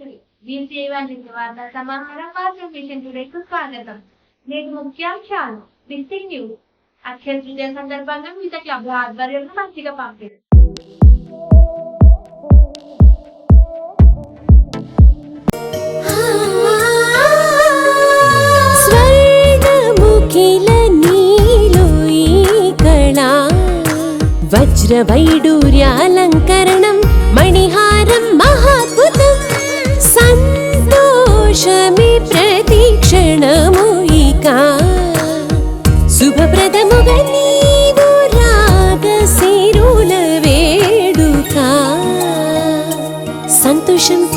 పద్దెనిమిది వార్తా సమాహారం మాత్రం మిషన్ టుడేకు స్వాగతం. నేటి ముఖ్యాంశాలు మిస్సింగ్ న్యూస్. అక్షయ తృతీయ సందర్భంగా వివిధ క్లబ్ల ఆధ్వర్యంలో మంచిగా పంపిణీ. స్వర్ణముఖిల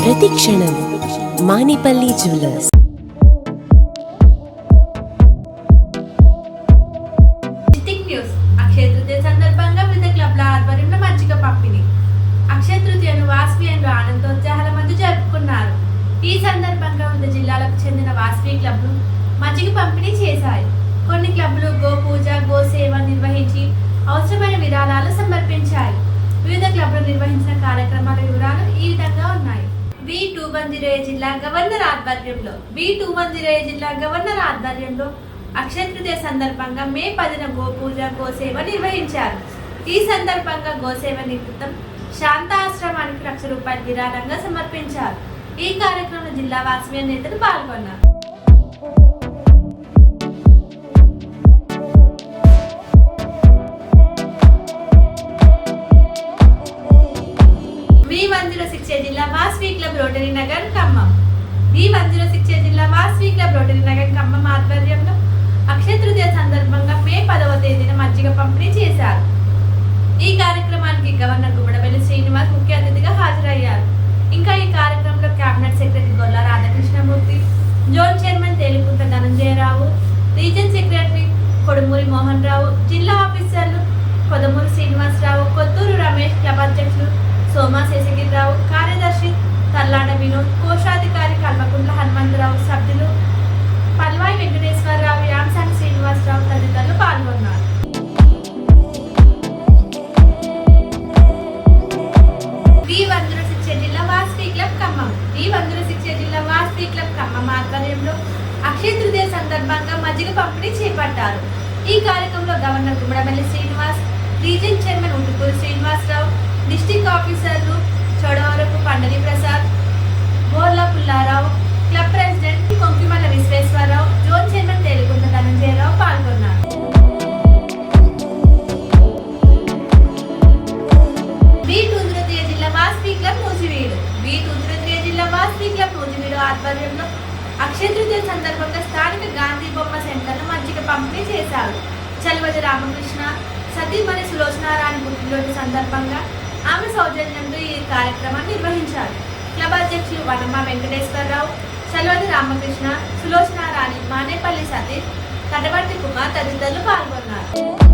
ప్రతిక్షణం మానిపల్లి జ్యువెలర్స్. అక్షయ తృతీయ సందర్భంగా వివిధ క్లబ్ల ఆధ్వర్యంలో మజ్జిగ పంపిణీ. అక్షయ తృతీయను వాస్పియన్లు ఆనందోత్సాహాల మధ్య జరుపుకున్నారు. ఈ సందర్భంగా వివిధ జిల్లాలకు చెందిన వాస్వి క్లబ్లు మజ్జిగ పంపిణీ చేశాయి. కొన్ని క్లబ్లు గో పూజ గో సేవ నిర్వహించి అవసరమైన విరాళాలు సమర్పించాయి. వివిధ క్లబ్లు నిర్వహించిన కార్యక్రమాల వివరాలు ఈ విధంగా ఉన్నాయి. బి టూ వన్ జీరో జిల్లా గవర్నర్ ఆధ్వర్యంలో బి టూ వన్ జీరో జిల్లా గవర్నర్ ఆధ్వర్యంలో అక్షయతృతీయ సందర్భంగా మే పదిన గోపూజ గోసేవ నిర్వహించారు. ఈ సందర్భంగా గోసేవ నిమిత్తం శాంతాశ్రమానికి లక్ష రూపాయల విరాళంగా సమర్పించారు. ఈ కార్యక్రమంలో జిల్లా వాసవ్య నేతలు పాల్గొన్నారు. పంపిణీ చేశారు. ఈ కార్యక్రమానికి గవర్నర్ గుమ్మడవెల్లి శ్రీనివాస్ ముఖ్య అతిథిగా హాజరయ్యారు. ఇంకా ఈ కార్యక్రమంలో cabinet secretary Golla Radhakrishnamurthy zone chairman Telikunta Dhananjayarao region secretary Kodumuri Mohan Rao జిల్లా ఆఫీసర్లు కొదమూరి శ్రీనివాసరావు కొత్తూరు రమేష్ క్లబ్ అధ్యక్షులు సోమా శేషగిరిరావు కార్యదర్శి తల్లాడ వినోద్ కోశాధికారి కల్వకుంట్ల హనుమంతరావు సభ్యులు పల్వాయి వెంకటేశ్వరరావు యామ సందర్భంగా మజ్జిగ పంపిణీ చేపట్టారు. ఈ కార్యక్రమంలో governor Gummadamalli Srinivas region chairman Utukuru Srinivasarao district ఆఫీసర్లు చోడవరపు పండరి ప్రసాద్ బోర్ల పుల్లారావు క్లబ్ ప్రెసిడెంట్ కొంకిమల్ల అక్షయ తృతీయ సందర్భంగా స్థానిక గాంధీ బొమ్మ సెంటర్లో మజ్జిగ పంపిణీ చేశారు. చలివది రామకృష్ణ సతీమణి సులోచనారాయణ పుట్టినరోజు సందర్భంగా ఆమె సౌజన్యంతో ఈ కార్యక్రమాన్ని నిర్వహించారు. క్లబ్ అధ్యక్షులు వనమ్మ వెంకటేశ్వరరావు చలవజ రామకృష్ణ సులోచనారాణి మానేపల్లి సతీష్ కటవర్తి కుమార్ తదితరులు పాల్గొన్నారు.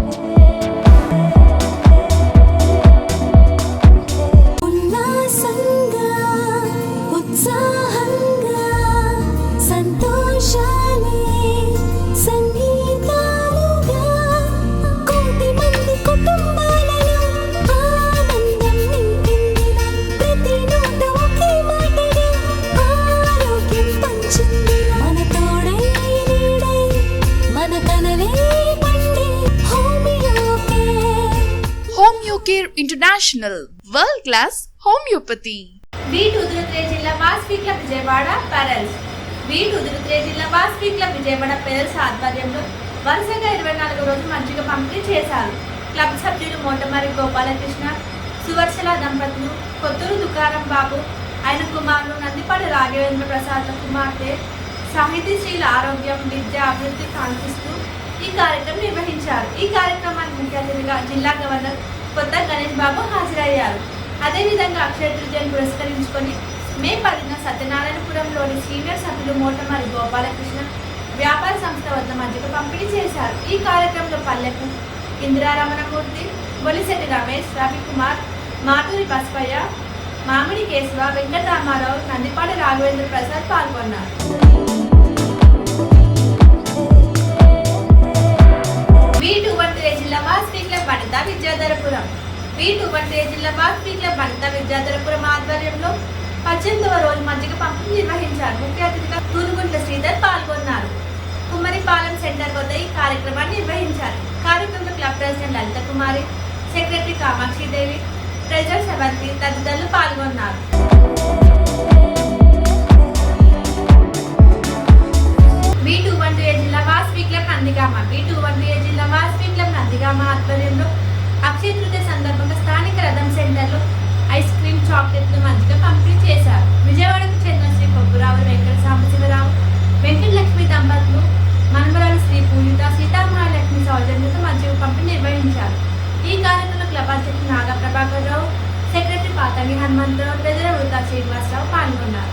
Homeocare వరల్డ్ క్లాస్ హోమియోపతి బీట్ ఉదురుత్రే జిల్లా వాస్పీ క్లబ్ విజయవాడ పెరల్స్ బీట్ ఉదురుత్రే జిల్లా వాస్పీ క్లబ్ విజయవాడ పెరల్స్ ఆధ్వర్యంలో వరుసగా ఇరవై నాలుగు రోజులు మంచిగా పంపిణీ చేశారు. క్లబ్ సభ్యులు మోటమారి గోపాలకృష్ణ సువర్శల దంపతులు కొత్తూరు దుకారం బాబు ఆయన కుమారులు నందిపాటి రాఘవేంద్ర ప్రసాద్ కుమార్తె సాహితీశ్రీల ఆరోగ్యం విద్య అభివృద్ధి కాంక్షిస్తూ ఈ కార్యక్రమం నిర్వహించారు. ఈ కార్యక్రమానికి ముఖ్య అతిథిగా జిల్లా గవర్నర్ కొత్త గణేష్ బాబు హాజరయ్యారు. అదేవిధంగా అక్షయ తృతీయను పురస్కరించుకొని మే పదిన సత్యనారాయణపురంలోని సీనియర్ సభ్యులు మోటమారి గోపాలకృష్ణ వ్యాపార సంస్థ వద్ద మధ్యకు పంపిణీ చేశారు. ఈ కార్యక్రమంలో పల్లెకు ఇందిరారమణమూర్తి బొలిశెట్టి రమేష్ రవికుమార్ మాటూరి బస్పయ్య మామిడి కేశవ వెంకటరామారావు నందిపాటి రాఘవేంద్ర ప్రసాద్ పాల్గొన్నారు. వీటు వంటి జిల్లా వాస్పీ క్లబ్ విద్యాధరపురం వీటు వంటి జిల్లా వాస్పీ క్లబ్ విద్యాధరపురం ఆధ్వర్యంలో పద్దెనిమిదవ రోజు మజ్జిగ పంపిణీ నిర్వహించారు ముఖ్య అతిథిగా తూనుగుంట్ల శ్రీధర్ పాల్గొన్నారు కుమ్మరిపాలెం సెంటర్ వద్ద ఈ కార్యక్రమాన్ని నిర్వహించారు కార్యక్రమంలో club president Lalitha Kumari secretary Kamakshidevi treasurer Sevanthi తదితరులు పాల్గొన్నారు బి టూ టూ ఏ జిల్లా Vasavi Nandigama B two one two జిల్లా వాస్వి నందిగామ ఆధ్వర్యంలో అక్షయ తృతీయ సందర్భంగా స్థానిక రథం సెంటర్లో ఐస్ క్రీమ్ చాక్లెట్లు మంచిగా పంపిణీ చేశారు. విజయవాడకు చెందిన శ్రీ పప్పురావు వెంకట సాంబశివరావు వెంకటలక్ష్మి దంపతులు మనమరాలు శ్రీ పూజిత సీతామహాలక్ష్మి సౌజన్యంతో మజ్జిగ పంపిణీ నిర్వహించారు. ఈ కార్యక్రమంలో క్లబ్ అధ్యక్షుడు నాగప్రభాకర్ రావు సెక్రటరీ పాతంగి హనుమంతరావు ప్రజల వృత్తా శ్రీనివాసరావు పాల్గొన్నారు.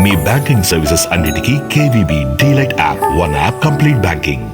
మీ బ్యాంకింగ్ సర్వీసెస్ అన్నిటికీ KVB DLite app one app complete banking